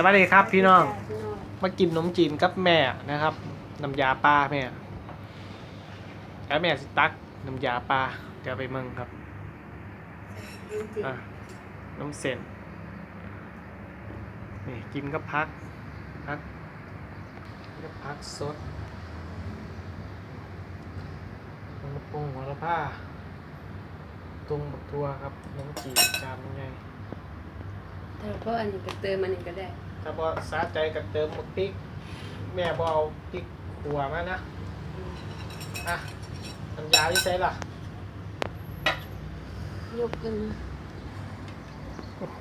สวัสดีครับพี่น้อง มากินขนมจีนกับแม่นะครับน้ำยาปลาแม่แล้วแม่สตักน้ำยาปลาเดี๋ยวไปเมืองครับอะน้ำเส้นนี่กินกับพักพักกับพักสดน้ำปรุงหัวละผ้าตุงบักทัวครับน้ำจีนจานยังไงๆถ้าเพราะอันนี้ก็เติมอันนี้ก็ได้ ถ้าพอสาใจก็เติมบักพริก แม่บเอาพริกขัวมานะอะน้ำยาที่ใช้ล่ะยกขึ้นมาโอ้โห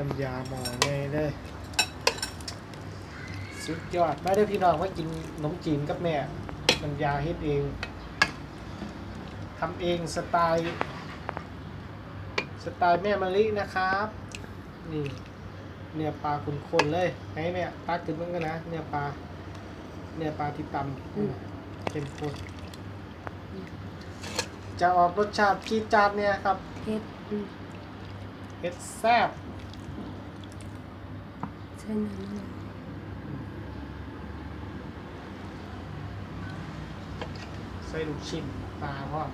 น้ำยาหมอใหญ่เลยสุดยอดมาเด้อพี่น้องมากินขนมจีนกับแม่น้ำยาเฮ็ดเองทำเองสไตล์ สไตล์แม่มะลินะครับ นี่ เนื้อปลาคุณคนๆเลยให้แม่ตักถึงมันกันนะ เนื้อปลา เนื้อปลาที่ตำอืมเข้มข้นจะออกรสชาติจี๊ดจ๊าดเนี่ยครับเฮ็ดอืมเผ็ดแซ่บใช่น้ำมันใส่ลูกชิ้นปลาพร้อม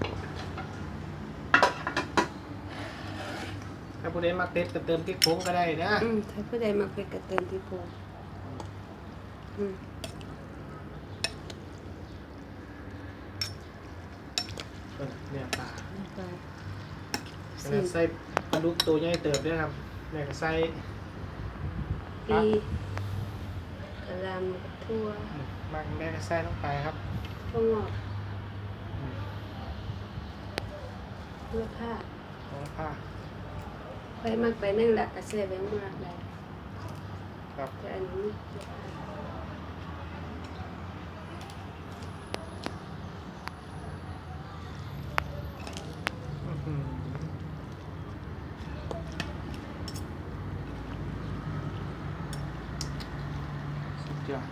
ถ้าผู้ใดมักเผ็ดก็เติมพริกผงก็ได้นะอืมถ้าผู้ใดมาเป็นก็เติมที่โพงอืมเออเนี่ยปลาแล้วก็แล้วสิก็ใส่ปลาดุกตัวใหญ่เติบด้วยครับแม่ก็ใส่ปีกะหล่ำทั่วอืมมากแม่ก็ใส่ลงไปครับถั่วงอกอืมเพื่อผ้าเอาละผ้า ไปมากไปนึ่งละก็ใส่ไปมากได้ครับแต่อันนี้ อื้อหือสุดยอด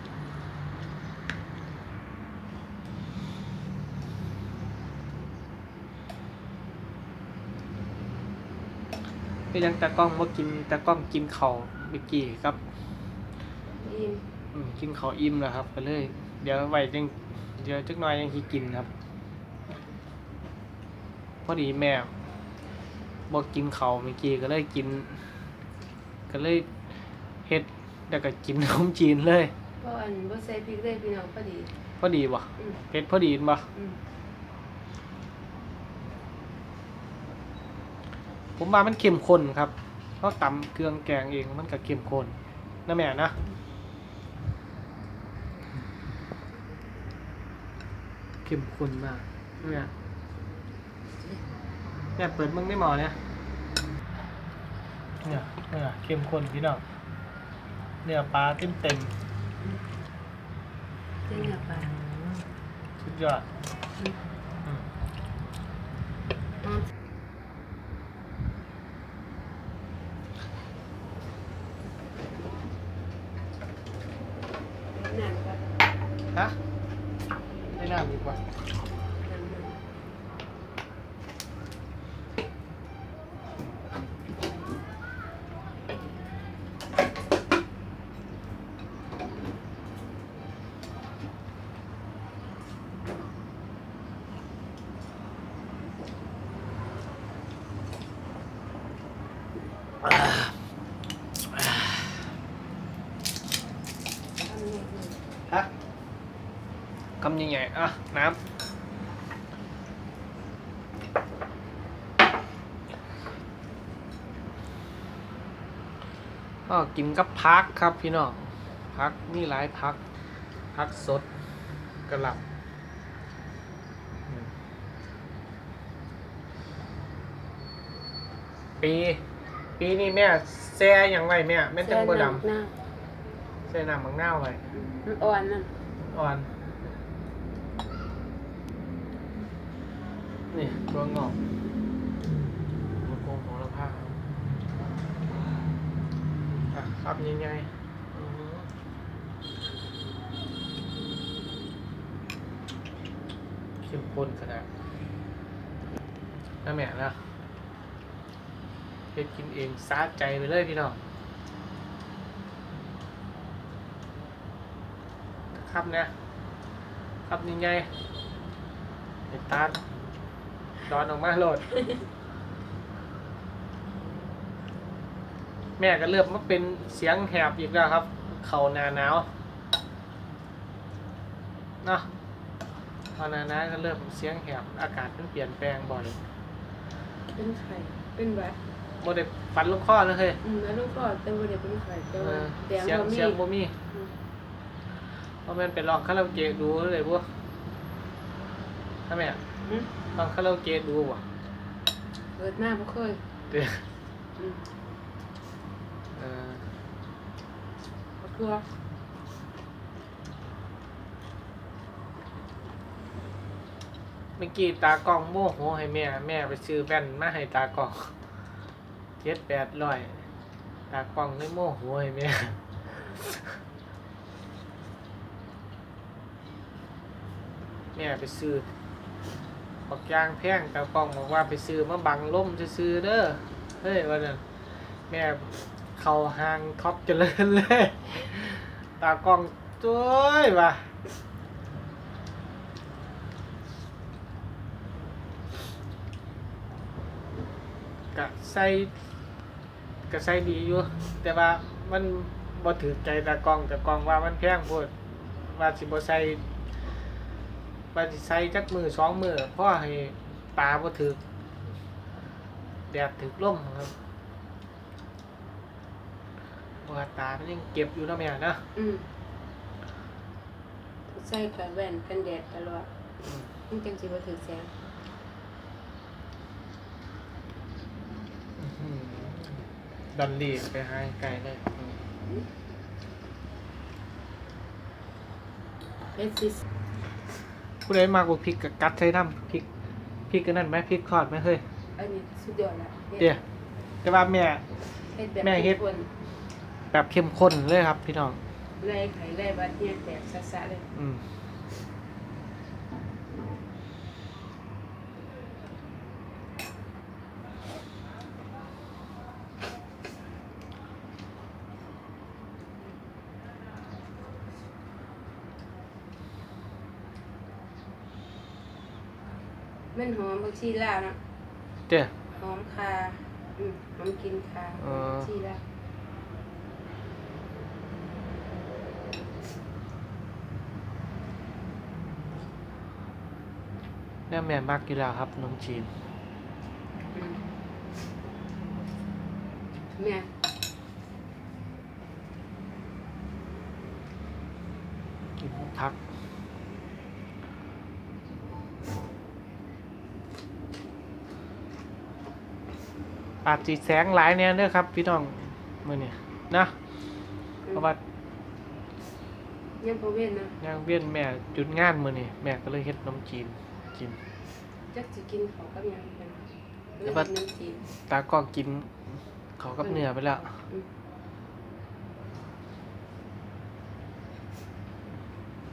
ก็ยังตากล้องมากินตากล้องกินเขาวเมื่อกี้ครับอิ่มอืมกินเขาวอิ่มแล้วครับ ก็เลย เดี๋ยวไว้จังเดี๋ยวจักหน่อยยังสิกินครับ พอดีแม่บอกกินเขาวเมื่อกี้ก็เลยกิน ก็เลยเฮ็ดแล้วก็กินขนมจีนเลย เพราะอันบ่ใส่พริกเลยพี่น้องพอดี พอดีบ่อืมเฮ็ดพอดีบ่อืม ผมว่ามันเข้มข้นครับเพราะตำเครื่องแกงเองมันก็เข้มข้นนะแม่นะเข้มข้นมากเนี่ยเนี่ยเปิดมึงได้หมอเนี่ยเนี่ยเนี่ยเข้มข้นพี่น้องเนี่ยปลาเต็มเต็มเส้นหน้าปลาๆสุดยอด อืม อืม น้ำน้ำกับ ฮะได้น้ำดีกว่า น้ำมัน ฮะคำใหญ่ๆอะ น้ำก็กินกับพักครับพี่น้องพักมีหลายพัก พักสดกระหล่ำอืมปี ปีนี้แม่แซ่อย่างไรแม่แม่นจังบ่ดหน้าำ แซ่น้ำมังนาวไว้มันอ่อนนั่นอ่อน นี่ตัวงอกมันโกงของเราผ้าอะครับยังไงอื้อหือเข้มข้นขนาดน้าแม่นะเฮ็ดกินเองซาดใจไปเลยพี่น้อง ครับเนี่ยครับยังไงเห็นตาดอนออกมาโหลด แม่ก็เริ่มมาเป็นเสียงแหบอีกแล้วครับ เข่าหนาหนาวเนาะพอหนาหนาวก็เริ่มเสียงแหบอากาศมันเปลี่ยนแปลงบ่อยเป็นไข่เป็นหวัดโมเดฟันลูกข้อเลยเฮ้ยอืมแล้วลูกก็แต่ว่าเดี๋ยวเป็นไข่แต่เอว่าอแดงเสียงบ่มีเสียงบ่มีอืมเพ ราะมันไปลองคาราโอเกะดูเลยพวกทำไมอะอืมลองคาราโอเกะดูบ่เปิดหน้าบ่เคยเดี๋ยวอืมเออบ่กลัวเมื่อกี้ตากล้องโมโหให้แม่ แม่ไปซื้อแว่นมาให้ตากล้องเจ็ดแปดร้อยตากล้องเลยโมโหให้แม่ ม่ไปซื้อบักยางแพงตากล้องบอกว่าไปซื้อมาบังล่มจะซื้อเด้อเฮ้ยวันนั้นแม่เข้าห้างท็อปเจริญเลยตากล้องจ้วยว่ะกะใส่กะใส่ดีอยู่ แต่ว่ามันบ่ถือใจตากล้องแต่กล้องว่ามันแพงโพดว่าสิบ่ใส่ ว่าสิใส่จักมือสองมือเพราะให้ตาบ่ถือแดดถึกลมครับเพราะว่าตามันยังเก็บอยู่เนาะแม่นะอืมใส่กับแว่นกันแดดตลอดอืมมันจังสิบ่ถึกแสงอื้อหือดอนลี่ไปหาไกลเลยอืมเฮ็ดสิ ผู้ใดมากกว่าพริกกับกัดใส่น้ำพริกพริกกันนั่นไหมพริกทอดไหมเฮ้ยอันนี้สุดยอดละเดี๋ยวแต่ว่าแม่เฮ็ดแบบแม่เฮ็ดคนแบบเข้มข้นเลยครับพี่น้องไล่ไข่ไล่บัดเนี่ยแตกซะๆเลย อืม. มันหอมผักชีลาวเนาะเดี๋ยวหอมคาอืมหอมกินคาเออผักชีลาวเนี่ยแม่มักอยู่แล้วครับขนมจีนอืมแม่กินพัก ปาดสีแสงหลายเนี่ยเด้อครับ พี่น้องมือนี่นะเพราะว่ายังบ่เว้นนะย่างเวียนแม่จุดงานมือนี่แม่ก็เลยเฮ็ดขนมจีนกิน จักสิกินข้าวกับหยังกันแล้วบัดเรื่องน้ำจีนตากล้องกินเขาวกับเนื้อไปแล้ว อืม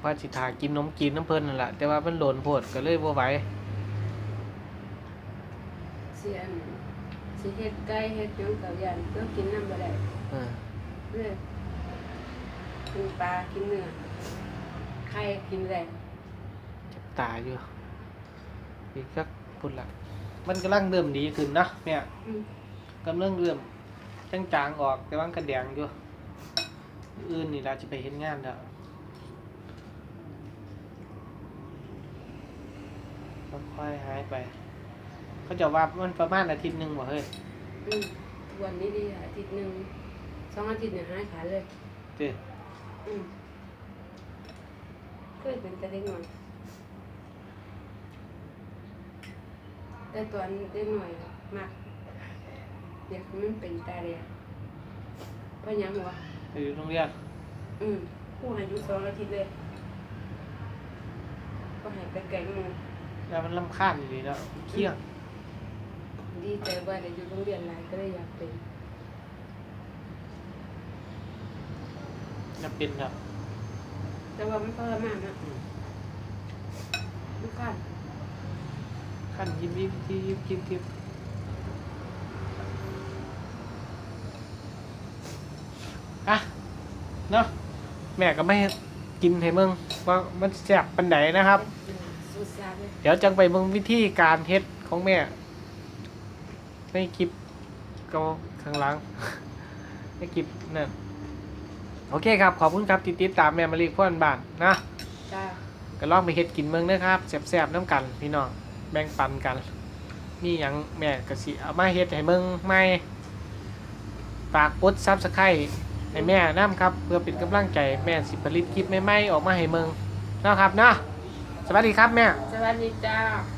ว่าสิทากินนมจีนน้ำเพิ่นนั่นแหละแต่ว่ามันโดนโพดก็เลยบ่ไหวสิอัน สิเฮ็ดไก่เฮ็ดหยังกับยันก็กินน้ำบ่ได้เออเลยกินปลากินเนื้อไข่กินแรงเจ็บตาอยู่อีกสักพุ่นละมันกำลังเริ่มดีขึ้นนะแม่อืมกำลังเริ่มจางๆออกแต่ว่ามันกระแดงอยู่อื่นนี่เราจะไปเห็นงานแล้วค่อยๆหายไป เขาจะว่ามันประมาณอาทิตย์หนึ่งว่ะเฮ้ยอืมทุกวันนี้ดีอาทิตย์หนึงสองอาทิตย์เนี่ยหายขาดเลยเจ้อืมเคยเป็นแต่เด็กหน่อยแต่ตอนเด็กหน่อยมากเด็กมันเป็นตาเรียเพราะหยังวะไปอยู่โรงเรียนอืมผู้อายุสองอาทิตย์เลยก็ใหายไปไกลหมูแล้วมันลำคาญอยู่ดีแล้วเครียด ดีใจว่าได้อยู่โรงเรียนหลายก็เลยอยากเป็นจะเป็นแบบแต่ว่ามันทรมานนะอืมมันขาดขั้นยิบยิบยิบยิบยิบยิบอะเนาะแม่ก็ไม่กินให้เมืองว่ามันแซ่บปันไดนะครับ สุดซาเลย เดี๋ยวจังไปเบิ่งวิธีการเฮ็ดของแม่ ในคลิปก็ข้างหลังในคลิปนั่นโอเคครับ ขอบคุณครับที่ติดตามแม่มารีพ่อนบ้านนะจ้าก็ลองไปเฮ็ดกินเมืองนะครับแซ่บๆน้ำกัน พี่น้องแบ่งปันกันมีหยังแม่ก็สิเอามาเฮ็ดให้เมืองใหม่ฝากกด Subscribe ให้แม่นํครับ เพื่อเป็นกำลังใจแม่สิผลิตคลิปใหม่ๆออกมาให้เมืองนะครับเนาะสวัสดีครับแม่ สวัสดีจ้าค